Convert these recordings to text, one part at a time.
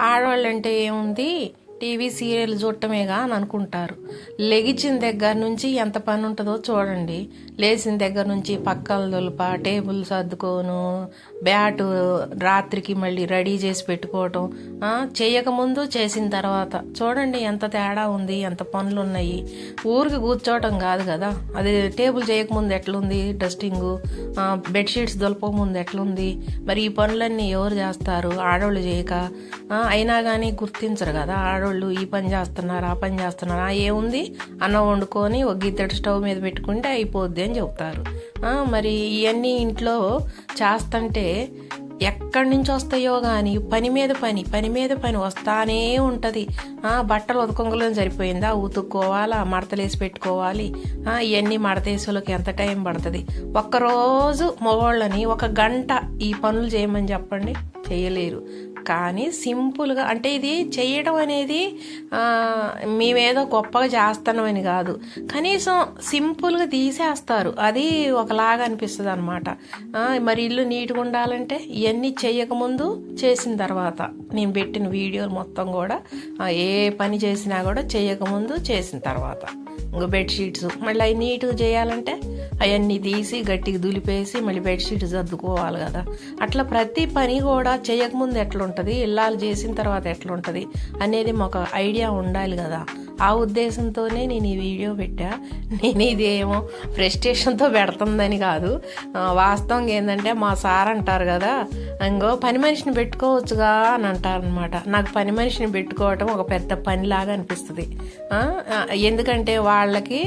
ఆడవాళ్ళంటే ఏముంది? TV serial చూడటమేగా అని అనుకుంటారు. లెగిచిన దగ్గర నుంచి ఎంత పని ఉంటుందో చూడండి. లేచిన దగ్గర నుంచి పక్కల దులప టేబుల్ సర్దుకోను బ్యాటు రాత్రికి మళ్ళీ రెడీ చేసి పెట్టుకోవటం చేయకముందు చేసిన తర్వాత. చూడండి ఎంత తేడా ఉంది ఎంత పనులు ఉన్నాయి. ఊరికి కూర్చోవటం కాదు కదా. అది టేబుల్ చేయకముందు ఎట్లుంది డస్టింగ్ బెడ్షీట్స్ దులపకముందు ఎట్లుంది. మరి ఈ పనులన్నీ ఎవరు చేస్తారు? ఆడవాళ్ళు చేయక అయినా కానీ గుర్తించరు కదా ఆడవాళ్ళు. ఈ పని చేస్తున్నారు ఆ పని చేస్తున్నారు ఏముంది? అన్నం వండుకొని ఒక గిద్దెడు స్టవ్ మీద పెట్టుకుంటే అయిపోద్ది అని చెప్తారు. మరి ఇవన్నీ ఇంట్లో చేస్తుంటే ఎక్కడి నుంచి వస్తాయో కానీ పని మీద పని పని మీద పని వస్తానే ఉంటుంది. బట్టలు ఉతకొంగలో సరిపోయిందా? ఉతుక్కోవాలా? మడతలేసి పెట్టుకోవాలి? ఇవన్నీ మడతేసులకి ఎంత టైం పడుతుంది? ఒక్కరోజు మగవాళ్ళని ఒక గంట ఈ పనులు చేయమని చెప్పండి. చేయలేరు. కానీ సింపుల్గా అంటే ఇది చేయడం అనేది మేమేదో గొప్పగా చేస్తున్నామని కాదు. కనీసం సింపుల్గా తీసేస్తారు. అది ఒకలాగా అనిపిస్తుంది అనమాట మరి ఇల్లు నీట్గా ఉండాలంటే ఇవన్నీ చేయకముందు చేసిన తర్వాత నేను పెట్టిన వీడియోలు మొత్తం కూడా ఏ పని చేసినా కూడా చేయకముందు చేసిన తర్వాత. ఇంకో బెడ్షీట్స్ మళ్ళీ అవి నీట్గా చేయాలంటే అవన్నీ తీసి గట్టిగా దులిపేసి మళ్ళీ బెడ్షీట్ సర్దుకోవాలి కదా. అట్లా ప్రతి పని కూడా చేయకముందు ఎట్లుంటుంది? ఇల్లాలు చేసిన తర్వాత ఎట్లుంటుంది అనేది మాకు ఐడియా ఉండాలి కదా. ఆ ఉద్దేశంతోనే నేను ఈ వీడియో పెట్టా. నేను ఇదేమో ఫ్రస్ట్రేషన్తో పెడుతుందని కాదు. వాస్తవంగా ఏంటంటే మా సార్ అంటారు కదా ఇంకో పని మనిషిని పెట్టుకోవచ్చుగా అని అంటారనమాట నాకు పని మనిషిని పెట్టుకోవటం ఒక పెద్ద పనిలాగా అనిపిస్తుంది. ఎందుకంటే వాళ్ళకి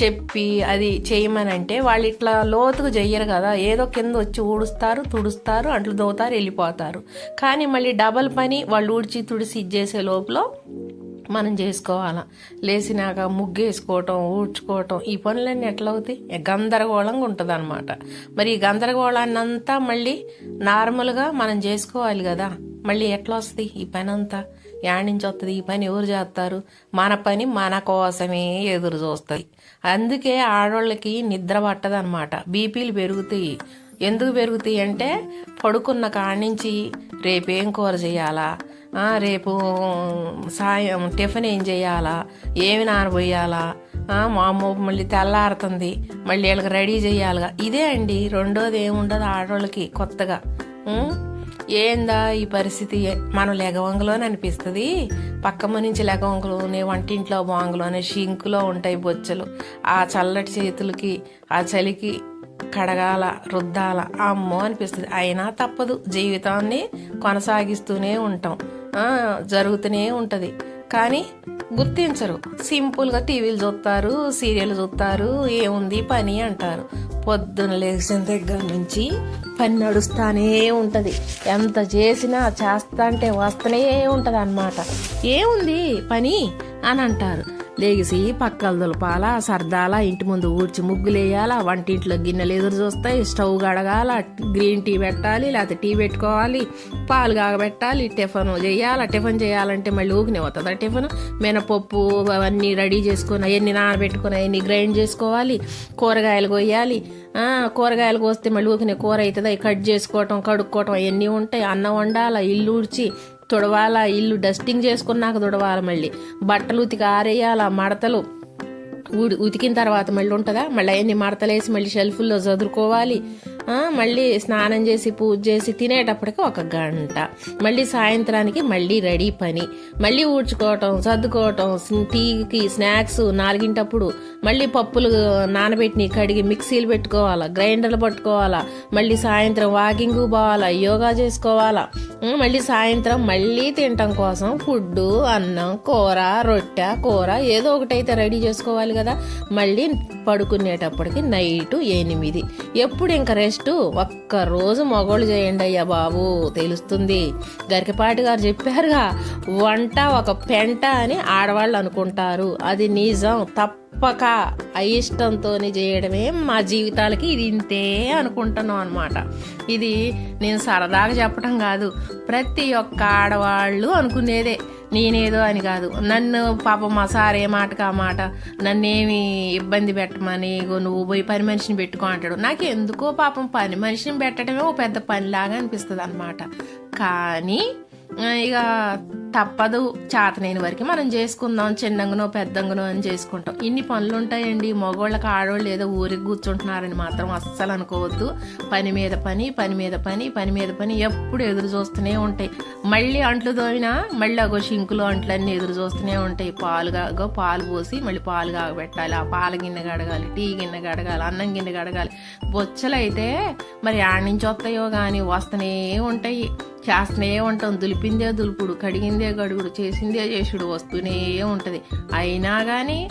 చెప్పి అది చేయమనంటే వాళ్ళు ఇట్లా లోతుగా చెయ్యరు కదా. ఏదో కింద వచ్చి ఊడుస్తారు తుడుస్తారు అంట్లు దోతారు వెళ్ళిపోతారు. కానీ మళ్ళీ డబల్ పని వాళ్ళు ఊడ్చి తుడిసి ఇచ్చేసే లోపల మనం చేసుకోవాలా. లేచినాక ముగ్గేసుకోవటం ఊడ్చుకోవటం ఈ పనులన్నీ ఎట్లా అవుతాయి? గందరగోళంగా ఉంటుంది అనమాట మరి ఈ గందరగోళాన్ని అంతా మళ్ళీ నార్మల్గా మనం చేసుకోవాలి కదా. మళ్ళీ ఎట్లా వస్తుంది ఈ పని అంతా యాడ్ నుంచి వస్తుంది ఈ పని ఎవరు చేస్తారు మన పని మన కోసమే ఎదురు చూస్తుంది. అందుకే ఆడవాళ్ళకి నిద్ర పట్టదు అనమాట బీపీలు పెరుగుతాయి. ఎందుకు పెరుగుతాయి అంటే పడుకున్న కాడ నుంచి రేపేం కూర చేయాలా? రేపు సాయం టిఫిన్ ఏం చేయాలా? ఏమి నానబోయాలా? మా అమ్మ మళ్ళీ తెల్లారుతుంది. మళ్ళీ వీళ్ళకి రెడీ చేయాలిగా. ఇదే అండి. రెండోది ఏముండదు ఆడవాళ్ళకి కొత్తగా. ఏందా ఈ పరిస్థితి? మనం లెగవంగలోనే అనిపిస్తుంది. పక్కమ నుంచి లెగవంగలోనే వంటింట్లో బాంగులోనే షింకులో ఉంటాయి బొచ్చలు. ఆ చల్లటి చేతులకి ఆ చలికి కడగాల రుద్దాల అమ్మో అనిపిస్తుంది. అయినా తప్పదు. జీవితాన్ని కొనసాగిస్తూనే ఉంటాం. జరుగుతూనే ఉంటుంది. కానీ గుర్తించరు. సింపుల్గా టీవీలు చూస్తారు సీరియల్ చూస్తారు ఏముంది పని అంటారు. పొద్దున లేచిన దగ్గర నుంచి పని నడుస్తానే ఉంటుంది. ఎంత చేసినా చేస్తా అంటే వస్తూనే ఉంటుంది అన్నమాట ఏముంది పని? అని అంటారు. లేగిసి పక్కలు దులపాల సర్దాల ఇంటి ముందు ఊడ్చి ముగ్గులేయాల వంటింట్లో గిన్నెలు ఎదురు చూస్తాయి స్టవ్ గడగాల గ్రీన్ టీ పెట్టాలి లేకపోతే టీ పెట్టుకోవాలి పాలు కాగబెట్టాలి టిఫిన్ చేయాలి టిఫిన్ చేయాలంటే మళ్ళీ ఊకినే వస్తుందా టిఫిన్? మినపప్పు అవన్నీ రెడీ చేసుకుని అవన్నీ నానబెట్టుకుని అవన్నీ గ్రైండ్ చేసుకోవాలి కూరగాయలు కొయ్యాలి. కూరగాయలు కోస్తే మళ్ళీ ఊకినే కూర అవుతుంది? కట్ చేసుకోవటం కడుక్కోవటం అవన్నీ ఉంటాయి. అన్నం వండాల ఇల్లు ఊడ్చి తుడవాల ఇల్లు డస్టింగ్ చేసుకున్నాక తుడవాల మళ్ళీ. బట్టలు ఉతికి ఆరేయాల మడతలు ఉడి ఉతికిన తర్వాత మళ్ళీ ఉంటుందా? మళ్ళీ అవన్నీ మడతలేసి మళ్ళీ షెల్ఫుల్లో చదువుకోవాలి మళ్ళీ స్నానం చేసి పూజ చేసి తినేటప్పటికి ఒక గంట. మళ్ళీ సాయంత్రానికి మళ్ళీ రెడీ పని. మళ్ళీ ఊడ్చుకోవటం సర్దుకోవటం టీకి స్నాక్స్ నాలుగింటప్పుడు మళ్ళీ పప్పులు నానబెట్టి కడిగి మిక్సీలు పెట్టుకోవాలా గ్రైండర్లు పట్టుకోవాలా మళ్ళీ సాయంత్రం వాకింగ్ పోవాలా యోగా చేసుకోవాలా. మళ్ళీ సాయంత్రం మళ్ళీ తినటం కోసం ఫుడ్ అన్నం కూర రొట్టె కూర ఏదో ఒకటైతే రెడీ చేసుకోవాలి కదా. మళ్ళీ పడుకునేటప్పటికి నైట్ ఎనిమిది. ఎప్పుడు ఇంకా రెస్ట్ ఒక్క రోజు మగోళ్ళు చేయండి అయ్యా బాబు తెలుస్తుంది. గరికపాటి గారు చెప్పారుగా వంట ఒక పెంట అని ఆడవాళ్ళు అనుకుంటారు. అది నిజం తప్ప తప్పక అయిష్టంతో చేయడమే మా జీవితాలకి ఇది ఇంతే అనుకుంటున్నాం అనమాట ఇది నేను సరదాగా చెప్పడం కాదు. ప్రతి ఒక్క ఆడవాళ్ళు అనుకునేదే నేనేదో అని కాదు. నన్ను పాప మా సార్ ఏ మాటకు ఆ మాట నన్నేమి ఇబ్బంది పెట్టమని ఇగో నువ్వు పోయి పని మనిషిని పెట్టుకో అంటాడు. నాకు ఎందుకో పాపం పని మనిషిని పెట్టడమే ఓ పెద్ద పనిలాగా అనిపిస్తుంది అనమాట కానీ ఇక తప్పదు. చేతనైన వరకు మనం చేసుకుందాం. చిన్నంగానో పెద్దంగానో అని చేసుకుంటాం. ఇన్ని పనులు ఉంటాయండి మగవాళ్ళకి ఆడవాళ్ళు ఏదో ఊరికి కూర్చుంటున్నారని మాత్రం అస్సలు అనుకోవద్దు. పని మీద పని పని మీద పని పని మీద పని ఎప్పుడు ఎదురు చూస్తూనే ఉంటాయి. మళ్ళీ అంట్లు తోమినా మళ్ళీ అగో షింకులు అంట్లన్నీ ఎదురు చూస్తూనే ఉంటాయి. పాలు కాగో పాలు పోసి మళ్ళీ పాలు కాగబెట్టాలి. ఆ పాల గిన్నె గడగాలి టీ గిన్నె గడగాలి అన్నం గిన్నె గడగాలి బొచ్చలు అయితే మరి ఆడ నుంచి వస్తాయో కానీ వస్తూనే ఉంటాయి. చేస్తూనే ఉంటాం. దులిపిందే దులుపుడు. కడిగింది గడుగుడు చేసిందే చేసుడు వస్తూనే ఉంటుంది. అయినా కానీ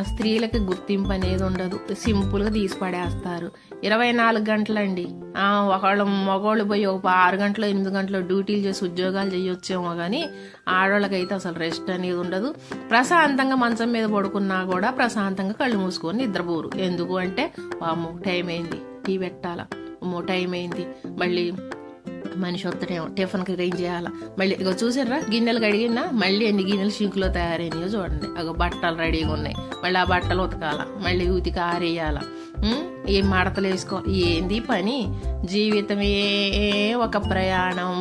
స్త్రీలకి గుర్తింపు అనేది ఉండదు. సింపుల్గా తీసి పడేస్తారు. ఇరవై నాలుగు గంటలండి. ఒకళ్ళు మగవాళ్ళు పోయి ఒక ఆరు గంటలు ఎనిమిది గంటలు డ్యూటీలు చేసి ఉద్యోగాలు చేయొచ్చేమో కానీ ఆడవాళ్ళకైతే అసలు రెస్ట్ అనేది ఉండదు. ప్రశాంతంగా మంచం మీద పడుకున్నా కూడా ప్రశాంతంగా కళ్ళు మూసుకొని నిద్రపోరు. ఎందుకు అంటే వాము టైం అయింది. టీ పెట్టాలా? అమ్మో టైం అయింది. మళ్ళీ మనిషి వద్దడేమో టిఫిన్కి రేంజ్ చేయాలా? మళ్ళీ ఇగో చూసారా గిన్నెలు కడిగినా మళ్ళీ ఎన్ని గిన్నెలు షింకులో తయారైనాయో చూడండి. అగో బట్టలు రెడీగా ఉన్నాయి. మళ్ళీ ఆ బట్టలు ఉతకాల. మళ్ళీ ఉతికి ఆరేయాల. ఏం మడతలు వేసుకోవాలి? ఏంది పని? జీవితమే ఒక ప్రయాణం.